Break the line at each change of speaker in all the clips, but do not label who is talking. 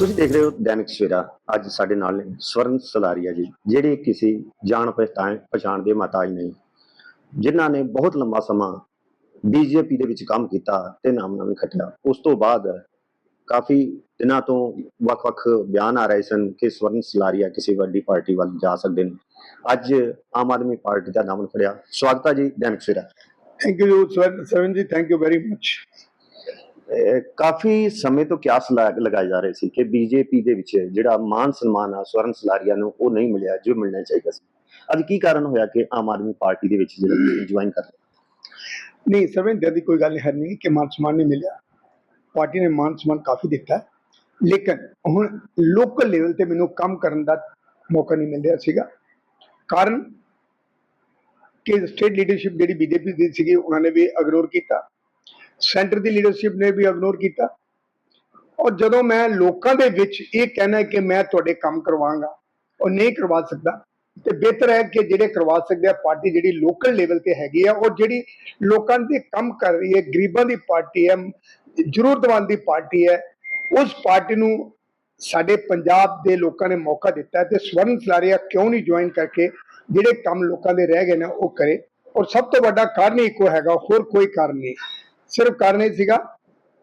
ਤੁਸੀਂ ਦੇਖ ਰਹੇ ਹੋ ਦੈਨਿਕ ਸਵੇਰਾ। ਅੱਜ ਸਾਡੇ ਨਾਲ ਨੇ ਸਵਰਨ ਸਲਾਰੀਆ ਜੀ, ਜਿਹੜੇ ਕਿਸੇ ਜਾਣ ਪਛਾਣ ਪਛਾਣ ਦੇ ਮਹਤਾਜ ਨਹੀਂ ਜਿਨ੍ਹਾਂ ਨੇ ਬਹੁਤ ਲੰਬਾ ਸਮਾਂ ਬੀਜੇਪੀ ਦੇ ਵਿੱਚ ਕੰਮ ਕੀਤਾ ਤੇ ਨਾਮ ਨਾਮ ਖੱਟਿਆ। ਉਸ ਤੋਂ ਬਾਅਦ ਕਾਫੀ ਦਿਨਾਂ ਤੋਂ ਵੱਖ-ਵੱਖ ਬਿਆਨ ਆ ਰਹੇ ਸਨ ਕਿ ਸਵਰਨ ਸਲਾਰੀਆ ਕਿਸੇ ਵੱਡੀ ਪਾਰਟੀ ਵੱਲ ਜਾ ਸਕਦੇ ਨੇ। ਅੱਜ ਆਮ ਆਦਮੀ ਪਾਰਟੀ ਦਾ ਨਾਮ ਫੜਿਆ ਸਵਾਗਤ ਹੈ ਜੀ Dainik
Savera. Thank you Swaran ji thank you very
much ਕਾਫੀ ਸਮੇਂ ਤੋਂ ਕਿਆਸ ਲਗਾਏ ਜਾ ਰਹੇ ਸੀ ਕਿ ਬੀਜੇਪੀ ਦੇ ਵਿੱਚ ਜਿਹੜਾ ਮਾਨ ਸਨਮਾਨ ਆ, ਸਵਰਨ ਸਲਾਰੀਆ ਨੂੰ ਉਹ ਨਹੀਂ ਮਿਲਿਆ, ਜੋ ਮਿਲਣਾ ਚਾਹੀਦਾ ਸੀ। ਅੱਜ ਕੀ ਕਾਰਨ ਹੋਇਆ ਕਿ ਆਮ ਆਦਮੀ ਪਾਰਟੀ ਦੇ ਵਿੱਚ ਜਿਹੜਾ ਜੁਆਇਨ ਕਰ
ਨਹੀਂ ਸਵਰਨ ਦੀ ਕੋਈ ਗੱਲ ਹੈ ਨਹੀਂ ਕਿ ਮਾਨ ਸਨਮਾਨ ਨਹੀਂ ਮਿਲਿਆ। ਪਾਰਟੀ ਨੇ ਮਾਨ ਸਨਮਾਨ ਕਾਫੀ ਦਿੱਤਾ ਲੇਕਿਨ ਹੁਣ ਲੋਕਲ ਲੈਵਲ ਤੇ ਮੈਨੂੰ ਕੰਮ ਕਰਨ ਦਾ ਮੌਕਾ ਨਹੀਂ ਮਿਲ ਰਿਹਾ ਸੀਗਾ। ਕਾਰਨ ਕਿ ਸਟੇਟ ਲੀਡਰਸ਼ਿਪ ਜਿਹੜੀ ਬੀਜੇਪੀ ਦੀ ਸੀਗੀ, ਉਹਨਾਂ ਨੇ ਵੀ ਅਗਨੋਰ ਕੀਤਾ। ਸੈਂਟਰ ਦੀ ਲੀਡਰਸ਼ਿਪ ਨੇ ਵੀ ਇਗਨੋਰ ਕੀਤਾ। ਔਰ ਜਦੋਂ ਮੈਂ ਲੋਕਾਂ ਦੇ ਵਿੱਚ ਇਹ ਕਹਿਣਾ ਕਿ ਮੈਂ ਤੁਹਾਡੇ ਕੰਮ ਕਰਵਾਵਾਂਗਾ ਉਹ ਨਹੀਂ ਕਰਵਾ ਸਕਦਾ। ਤੇ ਬਿਹਤਰ ਹੈ ਕਿ ਜਿਹੜੇ ਕਰਵਾ ਸਕਦੇ ਆ, ਪਾਰਟੀ ਜਿਹੜੀ ਲੋਕਲ ਲੈਵਲ ਤੇ ਹੈਗੀ ਆ ਔਰ ਜਿਹੜੀ ਲੋਕਾਂ ਦੇ ਕੰਮ ਕਰ ਰਹੀ ਹੈ, ਗਰੀਬਾਂ ਦੀ ਪਾਰਟੀ ਹੈ, ਜ਼ਰੂਰਤਮੰਦ ਦੀ ਪਾਰਟੀ ਹੈ, ਉਸ ਪਾਰਟੀ ਨੂੰ ਸਾਡੇ ਪੰਜਾਬ ਦੇ ਲੋਕਾਂ ਨੇ ਮੌਕਾ ਦਿੱਤਾ ਤੇ ਸਵਰਨ ਸਲਾਰੀਆ ਕਿਉਂ ਨਹੀਂ ਜੁਆਇਨ ਕਰਕੇ ਜਿਹੜੇ ਕੰਮ ਲੋਕਾਂ ਦੇ ਰਹਿ ਗਏ ਨੇ, ਉਹ ਕਰੇ। ਔਰ ਸਭ ਤੋਂ ਵੱਡਾ ਕਾਰਨ ਇੱਕੋ ਹੈਗਾ, ਹੋਰ ਕੋਈ ਕਾਰਨ ਨਹੀਂ। ਸਿਰਫ ਕਾਰਨ ਇਹ ਸੀਗਾ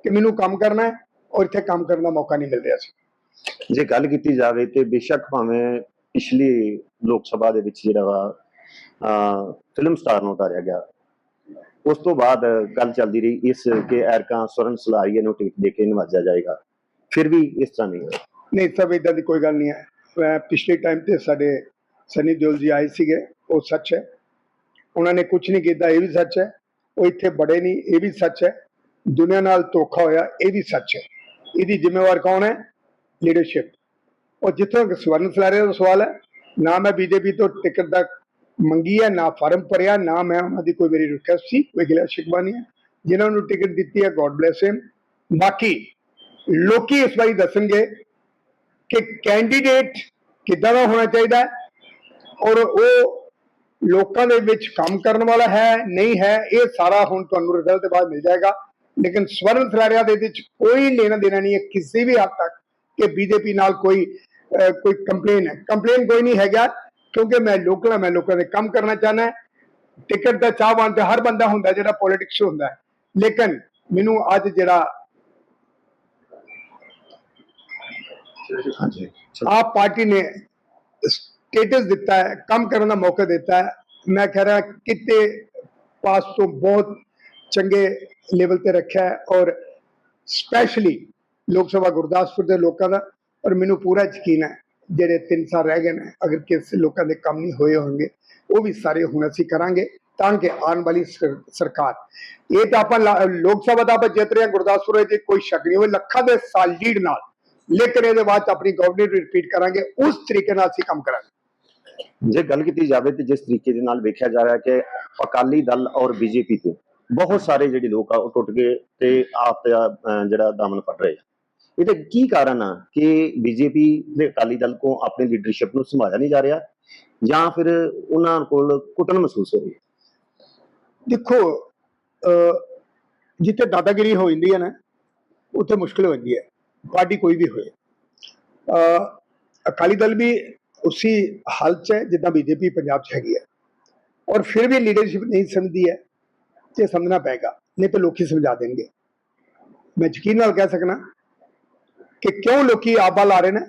ਕਿ ਮੈਨੂੰ ਕੰਮ ਕਰਨਾ ਹੈ ਔਰ ਇੱਥੇ ਕੰਮ ਕਰਨ ਦਾ ਮੌਕਾ ਨਹੀਂ ਮਿਲ ਰਿਹਾ ਸੀ।
ਜੇ ਗੱਲ ਕੀਤੀ ਜਾਵੇ ਤੇ ਬੇਸ਼ੱਕ ਭਾਵੇਂ ਪਿਛਲੀ ਲੋਕ ਸਭਾ ਦੇ ਵਿੱਚ ਜਿਹੜਾ ਅਹ ਫਿਲਮ ਸਟਾਰ ਨੂੰ ਉਤਾਰਿਆ ਗਿਆ ਉਸ ਤੋਂ ਬਾਅਦ ਗੱਲ ਚੱਲਦੀ ਰਹੀ ਇਸ ਕਿ ਐਰਕਾਂ ਸਵਰਨ ਸਲਾਰੀਆ ਨੂੰ ਟਿਕਟ ਦੇ ਕੇ ਨਵਾਜਿਆ ਜਾਏਗਾ ਫਿਰ ਵੀ ਇਸ ਤਰ੍ਹਾਂ ਨਹੀਂ ਹੋਇਆ।
ਨਹੀਂ ਸਭ ਇਦਾਂ ਦੀ ਕੋਈ ਗੱਲ ਨਹੀਂ ਹੈ। ਪਿਛਲੇ ਟਾਈਮ ਤੇ ਸਾਡੇ ਸਨੀ ਦਿਓਲ ਜੀ ਆਏ ਸੀਗੇ ਉਹ ਸੱਚ ਹੈ। ਉਹਨਾਂ ਨੇ ਕੁਝ ਨਹੀਂ ਕੀਤਾ ਇਹ ਵੀ ਸੱਚ ਹੈ। ਉਹ ਇੱਥੇ ਬੜੇ ਨਹੀਂ, ਇਹ ਵੀ ਸੱਚ ਹੈ। ਦੁਨੀਆ ਨਾਲ ਧੋਖਾ ਹੋਇਆ, ਇਹ ਵੀ ਸੱਚ ਹੈ। ਇਹਦੀ ਜ਼ਿੰਮੇਵਾਰ ਕੌਣ ਹੈ? ਲੀਡਰਸ਼ਿਪ ਔਰ ਜਿੱਥੋਂ ਸਵਰਨ ਸਲਾਰੇ ਦਾ ਸਵਾਲ ਹੈ। ਨਾ ਮੈਂ ਬੀਜੇਪੀ ਤੋਂ ਟਿਕਟ ਦਾ ਮੰਗੀ ਹੈ, ਨਾ ਫਾਰਮ ਭਰਿਆ, ਨਾ ਮੈਂ ਉਹਨਾਂ ਦੀ ਕੋਈ ਮੇਰੀ ਰਿਕੁਐਸਟ ਸੀ, ਕੋਈ ਗਿਲਾ ਸ਼ਿਕਵਾ ਨਹੀਂ ਹੈ। ਜਿਨ੍ਹਾਂ ਨੂੰ ਟਿਕਟ ਦਿੱਤੀ ਹੈ ਗੋਡ ਬlesਸ ਹਿਮ ਬਾਕੀ ਲੋਕੀ ਇਸ ਵਾਰੀ ਦੱਸਣਗੇ ਕਿ ਕੈਂਡੀਡੇਟ ਕਿੱਦਾਂ ਦਾ ਹੋਣਾ ਚਾਹੀਦਾ ਔਰ ਉਹ ਲੋਕਾਂ ਦੇ ਵਿੱਚ ਕੰਮ ਕਰਨ ਵਾਲਾ ਹੈ ਨਹੀਂ ਹੈ ਇਹ ਸਾਰਾ ਹੁਣ ਤੁਹਾਨੂੰ ਰਿਜ਼ਲਟ ਦੇ ਬਾਅਦ ਮਿਲ ਜਾਏਗਾ। ਲੇਕਿਨ ਸਵਰਨ ਸਲਾਰੀਆ ਦੇ ਵਿੱਚ ਕੋਈ ਲੈਣਾ ਦੇਣਾ ਨਹੀਂ ਹੈ ਕਿਸੇ ਵੀ ਹੱਦ ਤੱਕ ਕਿ ਬੀਜੇਪੀ ਨਾਲ ਕੋਈ ਕੋਈ ਕੰਪਲੇਨ ਹੈ। ਕੰਪਲੇਨ ਕੋਈ ਨਹੀਂ ਹੈਗਾ ਕਿਉਂਕਿ ਮੈਂ ਲੋਕਲ ਮੈਂ ਲੋਕਾਂ ਦੇ ਕੰਮ ਕਰਨਾ ਚਾਹਨਾ ਹੈ। ਟਿਕਟ ਦਾ ਚਾਹਵਾਨ ਤੇ ਹਰ ਬੰਦਾ ਹੁੰਦਾ ਜਿਹੜਾ ਪੋਲਿਟਿਕਸ ਹੁੰਦਾ ਹੈ। ਲੇਕਿਨ ਮੈਨੂੰ ਅੱਜ ਜਿਹੜਾ ਆਪ ਪਾਰਟੀ ਨੇ ਸਟੇਟਸ ਦਿੱਤਾ ਹੈ, ਕੰਮ ਕਰਨ ਦਾ ਮੌਕਾ ਦਿੱਤਾ ਹੈ। ਮੈਂ ਕਹਿ ਰਿਹਾ, ਕਿਤੇ ਪਾਸ ਤੋਂ ਬਹੁਤ ਚੰਗੇ ਲੈਵਲ ਤੇ ਰੱਖਿਆ ਹੈ ਔਰ ਸਪੈਸ਼ਲੀ ਲੋਕ ਸਭਾ ਗੁਰਦਾਸਪੁਰ ਦੇ ਲੋਕਾਂ ਦਾ, ਔਰ ਮੈਨੂੰ ਪੂਰਾ ਯਕੀਨ ਹੈ, ਜਿਹੜੇ 3 ਸਾਲ ਰਹਿ ਗਏ ਨੇ, ਅਗਰ ਕਿਸੇ ਲੋਕਾਂ ਦੇ ਕੰਮ ਨਹੀਂ ਹੋਏ ਹੋਣਗੇ, ਉਹ ਵੀ ਸਾਰੇ ਹੁਣ ਅਸੀਂ ਕਰਾਂਗੇ ਤਾਂ ਕਿ ਆਉਣ ਵਾਲੀ ਸਰ- ਸਰਕਾਰ। ਇਹ ਤਾਂ ਆਪਾਂ ਲੋਕ ਸਭਾ ਦਾ ਆਪਾਂ ਜਿੱਤ ਰਹੇ ਹਾਂ, ਗੁਰਦਾਸਪੁਰ ਵਿੱਚ ਕੋਈ ਸ਼ੱਕ ਨਹੀਂ ਹੋਵੇ ਲੱਖਾਂ ਦੇ ਸਾਲ ਲੀਡ ਨਾਲ, ਲੇਕਿਨ ਇਹਦੇ ਬਾਅਦ ਆਪਣੀ ਗਵਰਨਮੈਂਟ ਰਿਪੀਟ ਕਰਾਂਗੇ, ਉਸ ਤਰੀਕੇ ਨਾਲ ਅਸੀਂ ਕੰਮ ਕਰਾਂਗੇ।
ਜੇ ਗੱਲ ਕੀਤੀ ਜਾਵੇ ਤੇ ਜਿਸ ਤਰੀਕੇ ਦੇ ਨਾਲ ਵੇਖਿਆ ਜਾ ਰਿਹਾ ਕਿ ਅਕਾਲੀ ਦਲ ਔਰ ਬੀਜੇਪੀ ਤੇ ਬਹੁਤ ਸਾਰੇ ਜਿਹੜੇ ਲੋਕ ਆ, ਉਹ ਟੁੱਟ ਗਏ ਤੇ ਆਪ ਦਾ ਜਿਹੜਾ ਦਮਨ ਫੜ ਰਹੇ ਆ। ਇਹਦਾ ਕੀ ਕਾਰਨ ਆ ਕਿ ਬੀਜੇਪੀ ਤੇ ਅਕਾਲੀ ਦਲ ਕੋ ਆਪਣੀ ਲੀਡਰਸ਼ਿਪ ਨੂੰ ਸੰਭਾਲਿਆ ਨਹੀਂ ਜਾ ਰਿਹਾ ਜਾਂ ਫਿਰ ਉਹਨਾਂ ਕੋਲ ਕੁੱਟਣ ਮਹਿਸੂਸ ਹੋ ਰਹੀ ਹੈ?
ਦੇਖੋ ਜਿੱਥੇ ਦਾਦਾਗਿਰੀ ਹੋ ਜਾਂਦੀ ਹੈ ਨਾ, ਉੱਥੇ ਮੁਸ਼ਕਲ ਹੋ ਜਾਂਦੀ ਹੈ ਪਾਰਟੀ ਕੋਈ ਵੀ ਹੋਏ। ਅਕਾਲੀ ਦਲ ਵੀ ਉਸੇ ਹਾਲਤ 'ਚ ਹੈ ਜਿੱਦਾਂ ਬੀਜੇਪੀ ਪੰਜਾਬ 'ਚ ਹੈਗੀ ਹੈ ਔਰ ਫਿਰ ਵੀ ਲੀਡਰਸ਼ਿਪ ਨਹੀਂ ਸਮਝਦੀ ਹੈ ਤੇ ਸਮਝਣਾ ਪਏਗਾ ਨਹੀਂ ਤਾਂ ਲੋਕੀ ਸਮਝਾ ਦੇਣਗੇ ਮੈਂ ਯਕੀਨ ਨਾਲ ਕਹਿ ਸਕਣਾ ਕਿ ਕਿਉਂ ਲੋਕੀ ਆਬਾ ਲਾ ਰਹੇ ਨੇ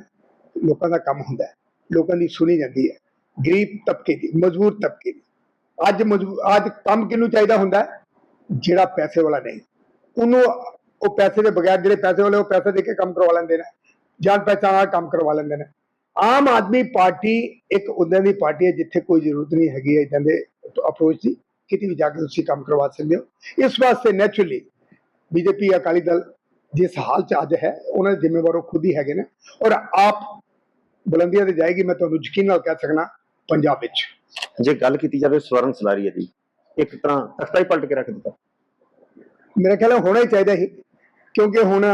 ਲੋਕਾਂ ਦਾ ਕੰਮ ਹੁੰਦਾ ਹੈ ਲੋਕਾਂ ਦੀ ਸੁਣੀ ਜਾਂਦੀ ਹੈ ਗਰੀਬ ਤਬਕੇ ਦੀ ਮਜ਼ਬੂਰ ਤਬਕੇ ਦੀ ਅੱਜ ਮਜ਼ਦੂ- ਅੱਜ ਕੰਮ ਕਿਹਨੂੰ ਚਾਹੀਦਾ ਹੁੰਦਾ ਜਿਹੜਾ ਪੈਸੇ ਵਾਲਾ ਨਹੀਂ ਉਹਨੂੰ ਉਹ ਪੈਸੇ ਦੇ ਬਗੈਰ ਜਿਹੜੇ ਪੈਸੇ ਵਾਲੇ ਉਹ ਪੈਸੇ ਦੇ ਕੇ ਕੰਮ ਕਰਵਾ ਲੈਂਦੇ ਨੇ ਜਾਣ ਪਹਿਚਾਣ ਵਾਲਾ ਕੰਮ ਕਰਵਾ ਲੈਂਦੇ ਨੇ ਆਮ ਆਦਮੀ ਪਾਰਟੀ ਇੱਕ ਉਦਾਂ ਦੀ ਪਾਰਟੀ ਹੈ ਜਿੱਥੇ ਕੋਈ ਜ਼ਰੂਰਤ ਨਹੀਂ ਹੈਗੀ ਹੈ ਇਦਾਂ ਦੇ ਅਪਰੋਚ ਦੀ। ਕਿਤੇ ਵੀ ਜਾ ਕੇ ਤੁਸੀਂ ਕੰਮ ਕਰਵਾ ਸਕਦੇ ਹੋ। ਇਸ ਵਾਸਤੇ ਨੈਚੁਰਲੀ ਬੀਜੇਪੀ ਅਕਾਲੀ ਦਲ ਜਿਸ ਹਾਲ ਚ ਅੱਜ ਹੈ ਉਹਨਾਂ ਦੇ ਜ਼ਿੰਮੇਵਾਰ ਉਹ ਖੁਦ ਹੀ ਹੈਗੇ ਨੇ। ਔਰ ਆਪ ਬੁਲੰਦੀਆਂ ਤੇ ਜਾਏਗੀ ਮੈਂ ਤੁਹਾਨੂੰ ਯਕੀਨ ਨਾਲ ਕਹਿ ਸਕਣਾ ਪੰਜਾਬ ਵਿੱਚ।
ਜੇ ਗੱਲ ਕੀਤੀ ਜਾਵੇ ਸਵਰਨ ਸਲਾਰੀਆ ਦੀ ਇੱਕ ਤਰ੍ਹਾਂ ਤਖਤਾ ਹੀ ਪਲਟ ਕੇ ਰੱਖ ਦਿੱਤਾ।
ਮੇਰੇ ਖਿਆਲ ਨਾਲ ਹੋਣਾ ਹੀ ਚਾਹੀਦਾ ਸੀ ਕਿਉਂਕਿ ਹੁਣ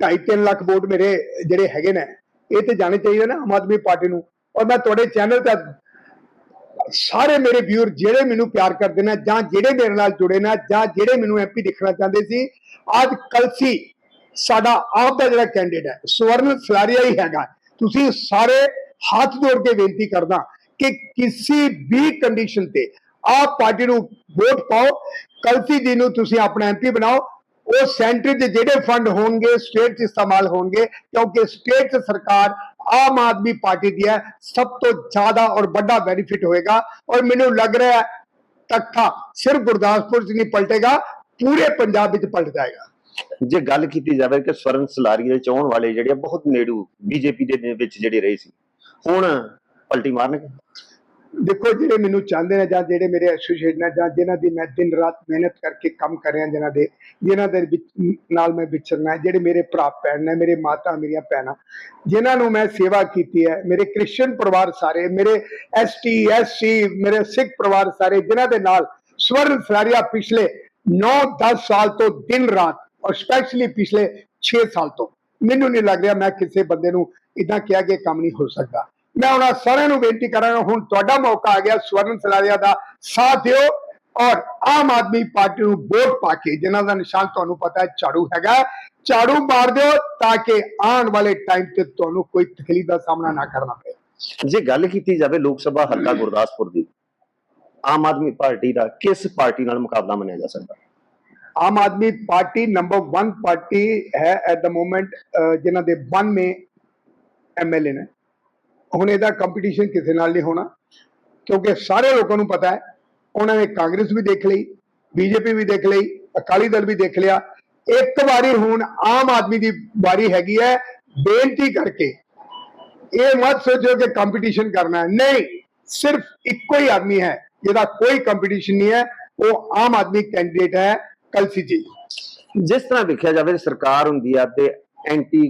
2.5 ਲੱਖ ਵੋਟ ਮੇਰੇ ਜਿਹੜੇ ਹੈਗੇ ਨੇ ਇਹ ਤੇ ਜਾਣੇ ਚਾਹੀਦੇ ਨਾ ਆਮ ਆਦਮੀ ਪਾਰਟੀ ਨੂੰ। ਔਰ ਮੈਂ ਤੁਹਾਡੇ ਚੈਨਲ ਤੇ ਸਾਰੇ ਮੇਰੇ ਵਿਊਅਰ ਜਿਹੜੇ ਮੈਨੂੰ ਪਿਆਰ ਕਰਦੇ ਨੇ ਜਾਂ ਜਿਹੜੇ ਮੇਰੇ ਨਾਲ ਜੁੜੇ ਨੇ ਜਾਂ ਜਿਹੜੇ ਮੈਨੂੰ ਐਮਪੀ ਦੇਖਣਾ ਚਾਹੁੰਦੇ ਸੀ, ਅੱਜ ਕਲਸੀ ਸਾਡਾ ਆਪ ਦਾ ਜਿਹੜਾ ਕੈਂਡੀਡੇਟ ਹੈ, ਸਵਰਨ ਸਲਾਰੀਆ ਹੀ ਹੈਗਾ। ਤੁਸੀਂ ਸਾਰੇ ਹੱਥ ਜੋੜ ਕੇ ਬੇਨਤੀ ਕਰਦਾ ਕਿ ਕਿਸੇ ਵੀ ਕੰਡੀਸ਼ਨ ਤੇ ਆਪ ਪਾਰਟੀ ਨੂੰ ਵੋਟ ਪਾਓ। ਕਲਸੀ ਜੀ ਨੂੰ ਤੁਸੀਂ ਆਪਣਾ ਐਮਪੀ ਬਣਾਓ। ਉਹ ਸੈਂਟਰ 'ਚ ਜਿਹੜੇ ਫੰਡ ਹੋਣਗੇ, ਸਟੇਟ 'ਚ ਇਸਤੇਮਾਲ ਹੋਣਗੇ, ਕਿਉਂਕਿ ਸਟੇਟ 'ਚ ਸਰਕਾਰ ਆਮ ਆਦਮੀ ਪਾਰਟੀ ਦੀ ਹੈ, ਸਭ ਤੋਂ ਜ਼ਿਆਦਾ ਔਰ ਵੱਡਾ ਬੈਨੀਫਿਟ ਹੋਏਗਾ। ਔਰ ਮੈਨੂੰ ਲੱਗ ਰਿਹਾ ਹੈ ਤੱਕਾ ਸਿਰਫ ਗੁਰਦਾਸਪੁਰ 'ਚ ਨਹੀਂ ਪਲਟੇਗਾ, ਪੂਰੇ ਪੰਜਾਬ ਵਿੱਚ ਪਲਟ ਜਾਏਗਾ।
ਜੇ ਗੱਲ ਕੀਤੀ ਜਾਵੇ ਕਿ ਸਵਰਨ ਸਲਾਰੀ ਦੇ ਚਾਹਣ ਵਾਲੇ ਜਿਹੜੇ ਬਹੁਤ ਨੇੜੂ ਬੀਜੇਪੀ ਦੇ ਵਿੱਚ ਜਿਹੜੇ ਰਹੇ ਸੀ, ਹੁਣ ਪਲਟੀ ਮਾਰਨਗੇ।
ਦੇਖੋ ਜਿਹੜੇ ਮੈਨੂੰ ਚਾਹੁੰਦੇ ਨੇ ਜਾਂ ਜਿਹੜੇ ਮੇਰੇ ਐਸੋਸੀਏਟ ਨੇ ਜਾਂ ਜਿਨ੍ਹਾਂ ਦੀ ਮੈਂ ਦਿਨ ਰਾਤ ਮਿਹਨਤ ਕਰਕੇ ਕੰਮ ਕਰ ਰਿਹਾ, ਜਿਨ੍ਹਾਂ ਦੇ ਜਿਨ੍ਹਾਂ ਦੇ ਨਾਲ ਮੈਂ ਵਿਚਰਨਾ ਜਿਹੜੇ ਮੇਰੇ ਭਰਾ ਭੈਣ ਨੇ, ਮੇਰੇ ਮਾਤਾ, ਮੇਰੀਆਂ ਭੈਣਾਂ, ਜਿਨ੍ਹਾਂ ਨੂੰ ਮੈਂ ਸੇਵਾ ਕੀਤੀ ਹੈ, ਮੇਰੇ ਕ੍ਰਿਸਚੀਅਨ ਪਰਿਵਾਰ ਸਾਰੇ, ਮੇਰੇ ਐਸਟੀ ਐਸਸੀ ਮੇਰੇ ਸਿੱਖ ਪਰਿਵਾਰ ਸਾਰੇ, ਜਿਨ੍ਹਾਂ ਦੇ ਨਾਲ ਸਵਰਨ ਸਲਾਰੀਆ ਪਿਛਲੇ 9-10 ਸਾਲ ਤੋਂ ਦਿਨ ਰਾਤ ਔਰ ਸਪੈਸ਼ਲੀ ਪਿਛਲੇ 6 ਸਾਲ ਤੋਂ, ਮੈਨੂੰ ਨਹੀਂ ਲੱਗ ਰਿਹਾ ਮੈਂ ਕਿਸੇ ਬੰਦੇ ਨੂੰ ਇਦਾਂ ਕਿਹਾ ਕਿ ਕੰਮ ਨਹੀਂ ਹੋ ਸਕਦਾ। ਮੈਂ ਉਹਨਾਂ ਸਾਰਿਆਂ ਨੂੰ ਬੇਨਤੀ ਕਰਾਂਗਾ ਹੁਣ ਤੁਹਾਡਾ ਮੌਕਾ ਆ ਗਿਆ ਸਵਰਨ ਸਲਾਰੀਆ ਦਾ ਸਾਥ ਦਿਓ ਔਰ ਆਮ ਆਦਮੀ ਪਾਰਟੀ ਨੂੰ ਵੋਟ ਪਾ ਕੇ ਜਿਨ੍ਹਾਂ ਦਾ ਨਿਸ਼ਾਨ ਤੁਹਾਨੂੰ ਪਤਾ ਹੈ ਝਾੜੂ ਹੈਗਾ ਝਾੜੂ ਮਾਰ ਦਿਓ ਤਾਂ ਕਿ ਆਉਣ ਵਾਲੇ ਟਾਈਮ ਤੇ ਤੁਹਾਨੂੰ ਕੋਈ ਤਕਲੀਫ ਦਾ ਸਾਹਮਣਾ ਨਾ ਕਰਨਾ ਪਏ
ਜੇ ਗੱਲ ਕੀਤੀ ਜਾਵੇ ਲੋਕ ਸਭਾ ਹਲਕਾ ਗੁਰਦਾਸਪੁਰ ਦੀ ਆਮ ਆਦਮੀ ਪਾਰਟੀ ਦਾ ਕਿਸ ਪਾਰਟੀ ਨਾਲ ਮੁਕਾਬਲਾ ਮੰਨਿਆ ਜਾ ਸਕਦਾ?
Aam Aadmi Party number 1 party ਹੈ ਐਟ ਦ ਮੋਮੈਂਟ ਜਿਨ੍ਹਾਂ ਦੇ 92 ਐਮਐਲਏ ਨੇ। ਹੁਣ ਇਹਦਾ ਕੰਪੀਟੀਸ਼ਨ ਕਿਸੇ ਨਾਲ ਨਹੀਂ ਹੋਣਾ, ਕਿਉਂਕਿ ਸਾਰੇ ਲੋਕਾਂ ਨੂੰ ਪਤਾ ਹੈ, ਉਹਨਾਂ ਨੇ ਕਾਂਗਰਸ ਵੀ ਦੇਖ ਲਈ, ਬੀਜੇਪੀ ਵੀ ਦੇਖ ਲਈ, ਅਕਾਲੀ ਦਲ ਵੀ ਦੇਖ ਲਿਆ। ਇੱਕ ਵਾਰੀ ਹੁਣ ਆਮ ਆਦਮੀ ਦੀ ਵਾਰੀ ਹੈਗੀ ਹੈ, ਬੇਨਤੀ ਕਰਕੇ ਇਹ ਮਤ ਸੋਚੋ ਕਿ ਕੰਪੀਟੀਸ਼ਨ ਕਰਨਾ ਹੈ। ਨਹੀਂ, ਸਿਰਫ ਇੱਕੋ ਹੀ ਆਦਮੀ ਹੈ, ਜਿਹਦਾ ਕੋਈ ਕੰਪੀਟੀਸ਼ਨ ਨਹੀਂ ਹੈ, ਉਹ ਆਮ ਆਦਮੀ ਕੈਂਡੀਡੇਟ ਹੈ, ਕਲਸੀ ਜੀ।
ਜਿਸ ਤਰ੍ਹਾਂ ਵੇਖਿਆ ਜਾਵੇ, ਸਰਕਾਰ ਹੁੰਦੀ ਆ ਤੇ ਐਂਟੀ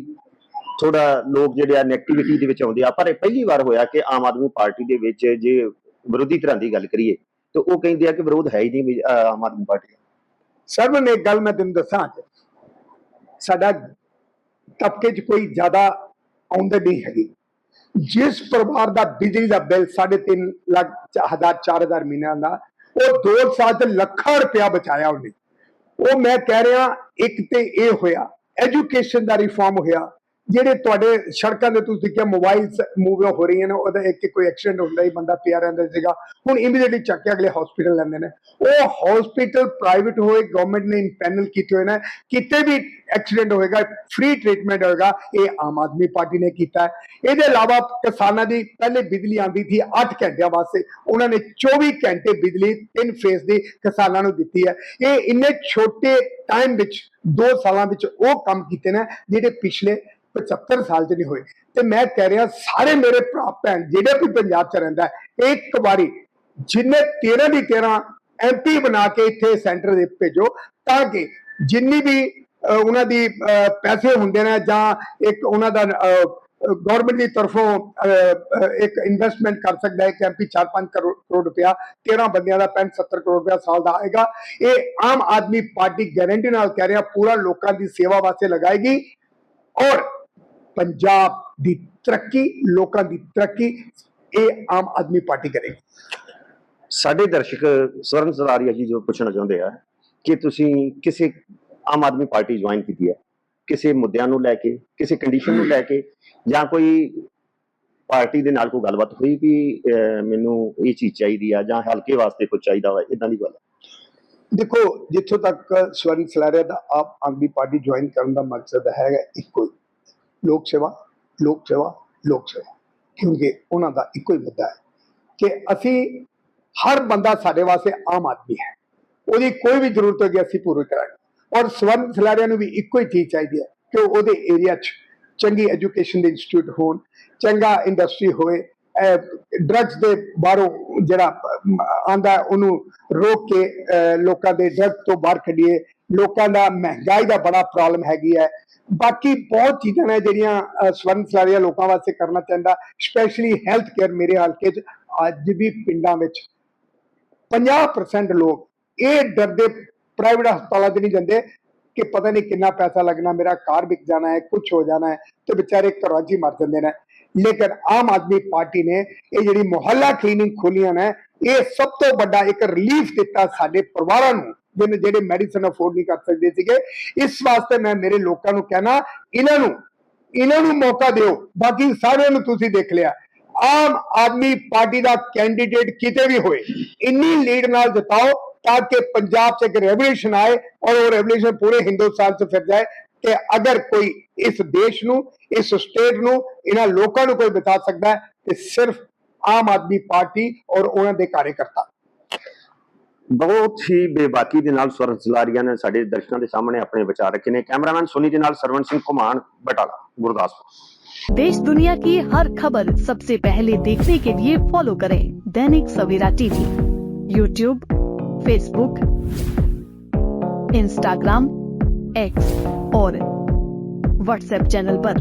ਥੋੜਾ ਲੋਕ ਜਿਹੜੇ ਆ ਨੈਗੇਟਿਵਿਟੀ ਦੇ ਵਿੱਚ ਆਉਂਦੇ ਆ। ਪਰ ਇਹ ਪਹਿਲੀ ਵਾਰ ਹੋਇਆ ਕਿ ਆਮ ਆਦਮੀ ਪਾਰਟੀ ਦੇ ਵਿੱਚ ਜੇ ਵਿਰੋਧੀ ਧਿਰਾਂ ਦੀ ਗੱਲ ਕਰੀਏ, ਤੇ ਉਹ ਕਹਿੰਦੇ ਆ ਕਿ ਵਿਰੋਧ ਹੈ ਹੀ ਨਹੀਂ ਆਮ ਆਦਮੀ ਪਾਰਟੀ ਦਾ।
ਸਰਵਨ ਗੱਲ ਮੈਂ ਤੈਨੂੰ ਦੱਸਾਂ ਸਾਡਾ ਤਬਕੇ 'ਚ ਕੋਈ ਜ਼ਿਆਦਾ ਆਮਦਨ ਨਹੀਂ ਹੈਗੀ। ਜਿਸ ਪਰਿਵਾਰ ਦਾ ਬਿਜਲੀ ਦਾ ਬਿੱਲ 3.5 ਲੱਖ ਚ- ਹਜ਼ਾਰ 4000 ਮਹੀਨਿਆਂ ਦਾ, ਉਹ 2 ਸਾਲ ਚ ਲੱਖਾਂ ਰੁਪਇਆ ਬਚਾਇਆ ਉਹਨੇ। ਉਹ ਮੈਂ ਕਹਿ ਰਿਹਾ, ਇੱਕ ਤੇ ਇਹ ਹੋਇਆ, ਐਜੂਕੇਸ਼ਨ ਦਾ ਰਿਫਾਰਮ ਹੋਇਆ ਜਿਹੜੇ ਤੁਹਾਡੇ ਸੜਕਾਂ ਦੇ ਤੁਸੀਂ ਦੇਖਿਆ ਮੋਬਾਈਲ ਮੂਵ ਹੋ ਰਹੀਆਂ ਨੇ, ਉਹਦਾ ਇੱਕ ਕੋਈ ਐਕਸੀਡੈਂਟ ਹੁੰਦਾ ਹੀ, ਬੰਦਾ ਪਿਆ ਰਹਿੰਦਾ ਸੀਗਾ। ਹੁਣ ਇਮੀਡੀਏਟਲੀ ਚੱਕ ਕੇ ਅਗਲੇ ਹਸਪੀਟਲ ਲੈਂਦੇ ਨੇ। ਉਹ ਹਸਪੀਟਲ ਪ੍ਰਾਈਵੇਟ ਹੋਏ ਗਵਰਨਮੈਂਟ ਨੇ ਪੈਨਲ ਕੀਤੇ ਹੋਏ ਨੇ। ਕਿਤੇ ਵੀ ਐਕਸੀਡੈਂਟ ਹੋਏਗਾ ਫ੍ਰੀ ਟ੍ਰੀਟਮੈਂਟ ਹੋਏਗਾ, ਇਹ ਆਮ ਆਦਮੀ ਪਾਰਟੀ ਨੇ ਕੀਤਾ ਇਹਦੇ ਇਲਾਵਾ ਕਿਸਾਨਾਂ ਦੀ ਪਹਿਲੇ ਬਿਜਲੀ ਆਂਦੀ ਸੀ 8 ਘੰਟਿਆਂ ਵਾਸਤੇ। ਉਹਨਾਂ ਨੇ 24 ਘੰਟੇ ਬਿਜਲੀ ਤਿੰਨ ਫੇਸ ਦੀ ਕਿਸਾਨਾਂ ਨੂੰ ਦਿੱਤੀ ਹੈ। ਇਹ ਇੰਨੇ ਛੋਟੇ ਟਾਈਮ ਵਿੱਚ 2 ਸਾਲਾਂ ਵਿੱਚ ਉਹ ਕੰਮ ਕੀਤੇ ਨੇ, ਜਿਹੜੇ ਪਿਛਲੇ 75 ਸਾਲ ਚ ਨਹੀਂ ਹੋਏ। ਤੇ ਮੈਂ ਕਹਿ ਰਿਹਾ ਸਾਰੇ ਮੇਰੇ ਭਰਾ ਭੈਣ ਜਿਹੜੇ ਵੀ ਪੰਜਾਬ ਚ ਰਹਿੰਦਾ ਇੱਕ ਵਾਰੀ ਜਿੰਨੇ 13 ਦੀ 13 ਐਮਪੀ ਬਣਾ ਕੇ ਇੱਥੇ ਸੈਂਟਰ ਦੇ ਭੇਜੋ ਤਾਂ ਕਿ ਜਿੰਨੀ ਵੀ ਉਹਨਾਂ ਦੀ ਪੈਸੇ ਹੁੰਦੇ ਨੇ ਜਾਂ ਇੱਕ ਉਹਨਾਂ ਦਾ ਗਵਰਨਮੈਂਟ ਦੀ ਤਰਫੋਂ ਅਹ, ਇੱਕ ਇਨਵੈਸਟਮੈਂਟ ਕਰ ਸਕਦਾ ਹੈ ਕਿ ਐਮਪੀ 4-5 ਕਰੋੜ ਕਰੋੜ ਰੁਪਇਆ 13 ਬੰਦਿਆਂ ਦਾ 65 ਕਰੋੜ ਰੁਪਇਆ ਸਾਲ ਦਾ ਆਏਗਾ। ਇਹ ਆਮ ਆਦਮੀ ਪਾਰਟੀ ਗਾਰੰਟੀ ਨਾਲ ਕਹਿ ਰਿਹਾ ਪੂਰਾ ਲੋਕਾਂ ਦੀ ਸੇਵਾ ਵਾਸਤੇ ਲਗਾਏਗੀ। ਔਰ ਪੰਜਾਬ ਦੀ ਤਰੱਕੀ ਲੋਕਾਂ ਦੀ ਤਰੱਕੀ ਇਹ ਆਮ ਆਦਮੀ ਪਾਰਟੀ ਕਰੇਗੀ
ਸਾਡੇ ਦਰਸ਼ਕ ਸਵਰਨ ਸਲਾਰੀਆ ਜੀ ਜੋ ਪੁੱਛਣਾ ਚਾਹੁੰਦੇ ਆ ਕਿ ਤੁਸੀਂ ਕਿਸੇ ਆਮ ਆਦਮੀ ਪਾਰਟੀ ਜੁਆਇਨ ਕੀਤੀ ਹੈ? ਕਿਸੇ ਮੁੱਦਿਆਂ ਨੂੰ ਲੈ ਕੇ ਕਿਸੇ ਕੰਡੀਸ਼ਨ ਨੂੰ ਲੈ ਕੇ ਜਾਂ ਕੋਈ ਪਾਰਟੀ ਦੇ ਨਾਲ ਕੋਈ ਗੱਲਬਾਤ ਹੋਈ ਵੀ ਮੈਨੂੰ ਇਹ ਚੀਜ਼ ਚਾਹੀਦੀ ਆ ਜਾਂ ਹਲਕੇ ਵਾਸਤੇ ਕੁਝ ਚਾਹੀਦਾ ਵਾ ਇਦਾਂ ਦੀ ਗੱਲ
ਦੇਖੋ ਜਿੱਥੋਂ ਤੱਕ ਸਵਰਨ ਸਲਾਰੀਆ ਦਾ ਆਪ ਆਦਮੀ ਪਾਰਟੀ ਜੁਆਇਨ ਕਰਨ ਦਾ ਮਕਸਦ ਹੈਗਾ ਇੱਕੋ ਹੀ। ਲੋਕ ਸੇਵਾ ਲੋਕ ਸੇਵਾ ਲੋਕ ਸੇਵਾ। ਕਿਉਂਕਿ ਉਹਨਾਂ ਦਾ ਇੱਕੋ ਹੀ ਮੁੱਦਾ ਹੈ ਕਿ ਅਸੀਂ ਹਰ ਬੰਦਾ ਸਾਡੇ ਵਾਸਤੇ ਆਮ ਆਦਮੀ ਹੈ। ਉਹਦੀ ਕੋਈ ਵੀ ਜ਼ਰੂਰਤ ਹੋਏਗੀ, ਅਸੀਂ ਪੂਰੀ ਕਰਾਂਗੇ। ਔਰ ਸਵਰਨ ਸਲਾਰੀਆ ਨੂੰ ਵੀ ਇੱਕੋ ਹੀ ਚੀਜ਼ ਚਾਹੀਦੀ ਹੈ ਕਿ ਉਹਦੇ ਏਰੀਆ 'ਚ ਚੰਗੀ ਐਜੂਕੇਸ਼ਨ ਦੇ ਇੰਸਟੀਚਿਊਟ ਹੋਣ, ਚੰਗਾ ਇੰਡਸਟਰੀ ਹੋਵੇ ਡਰੱਗਸ ਦੇ ਬਾਹਰੋਂ ਜਿਹੜਾ ਆਂਦਾ ਉਹਨੂੰ ਰੋਕ ਕੇ ਲੋਕਾਂ ਦੇ ਡਰੱਗ ਤੋਂ ਬਾਹਰ ਕੱਢੀਏ। ਲੋਕਾਂ ਦਾ ਮਹਿੰਗਾਈ ਦਾ ਬੜਾ ਪ੍ਰੋਬਲਮ ਹੈਗੀ ਹੈ। ਬਾਕੀ ਬਹੁਤ ਚੀਜ਼ਾਂ ਨੇ ਜਿਹੜੀਆਂ ਸਵਰਨ ਸਲਾਰੀਆ ਲੋਕਾਂ ਵਾਸਤੇ ਕਰਨਾ ਚਾਹੁੰਦਾ ਸਪੈਸ਼ਲੀ ਹੈਲਥ ਕੇਅਰ ਮੇਰੇ ਹਲਕੇ 'ਚ, ਅੱਜ ਵੀ ਪਿੰਡਾਂ ਵਿੱਚ। 50% ਲੋਕ ਇਹ ਡਰਦੇ ਪ੍ਰਾਈਵੇਟ ਹਸਪਤਾਲਾਂ 'ਚ ਨਹੀਂ ਜਾਂਦੇ ਕਿ ਪਤਾ ਨਹੀਂ ਕਿੰਨਾ ਪੈਸਾ ਲੱਗਣਾ, ਮੇਰਾ ਕਾਰ ਵਿਕ ਜਾਣਾ ਹੈ ਕੁਝ ਹੋ ਜਾਣਾ ਹੈ ਤੇ ਵਿਚਾਰੇ ਘਰਾਂ 'ਚ ਹੀ ਮਰ ਜਾਂਦੇ ਨੇ। ਲੇਕਿਨ ਆਮ ਆਦਮੀ ਪਾਰਟੀ ਨੇ ਇਹ ਜਿਹੜੀ ਮੁਹੱਲਾ ਕਲੀਨਿਕ ਖੋਲੀਆਂ ਨੇ, ਇਹ ਸਭ ਤੋਂ ਵੱਡਾ ਇੱਕ ਰਿਲੀਫ ਦਿੱਤਾ ਸਾਡੇ ਪਰਿਵਾਰਾਂ ਨੂੰ। ਜਿਹਨੇ ਜਿਹੜੇ ਮੈਡੀਸਨ ਅਫੋਰਡ ਨਹੀਂ ਕਰ ਸਕਦੇ ਸੀਗੇ, ਇਸ ਵਾਸਤੇ ਮੈਂ ਮੇਰੇ ਲੋਕਾਂ ਨੂੰ ਕਹਿਣਾ, ਇਹਨਾਂ ਨੂੰ ਇਹਨਾਂ ਨੂੰ ਮੌਕਾ ਦਿਓ। ਬਾਕੀ ਸਾਰਿਆਂ ਨੂੰ ਤੁਸੀਂ ਦੇਖ ਲਿਆ। ਆਮ ਆਦਮੀ ਪਾਰਟੀ ਦਾ ਕੈਂਡੀਡੇਟ ਕਿਤੇ ਵੀ ਹੋਏ, ਇੰਨੀ ਲੀਡ ਨਾਲ ਜਿਤਾਓ ਤਾਂ ਕਿ ਪੰਜਾਬ 'ਚ ਇੱਕ ਰੈਵੋਲੂਸ਼ਨ ਆਏ ਔਰ ਉਹ ਰੈਵੋਲੂਸ਼ਨ ਪੂਰੇ ਹਿੰਦੁਸਤਾਨ 'ਚ ਫਿਰ ਜਾਏ ਕਿ ਅਗਰ ਕੋਈ ਇਸ ਦੇਸ਼ ਨੂੰ, ਇਸ ਸਟੇਟ ਨੂੰ, ਇਹਨਾਂ ਲੋਕਾਂ ਨੂੰ ਕੋਈ ਬਤਾ ਸਕਦਾ ਹੈ, ਤੇ ਸਿਰਫ ਆਮ ਆਦਮੀ ਪਾਰਟੀ ਔਰ ਉਹਨਾਂ ਦੇ ਕਾਰਜਕਰਤਾ।
ਬਹੁਤ ਹੀ ਬੇਬਾਕੀ ਦੇ ਨਾਲ ਸਵਰਨ ਸਲਾਰੀਆ ਨੇ ਸਾਡੇ ਦਰਸ਼ਕਾਂ ਦੇ ਸਾਹਮਣੇ ਆਪਣੇ ਵਿਚਾਰ ਰੱਖੇ ਨੇ ਕੈਮਰਾਮੈਨ ਸੁਨੀ ਦੇ ਨਾਲ ਸਰਵਨ ਸਿੰਘ ਘੁਮਾਣ ਬਟਾਲਾ ਗੁਰਦਾਸਪੁਰ
देश दुनिया की हर खबर सबसे पहले देखने के लिए फॉलो करें Dainik Savera TV YouTube Facebook Instagram X और व्हाट्सएप चैनल पर।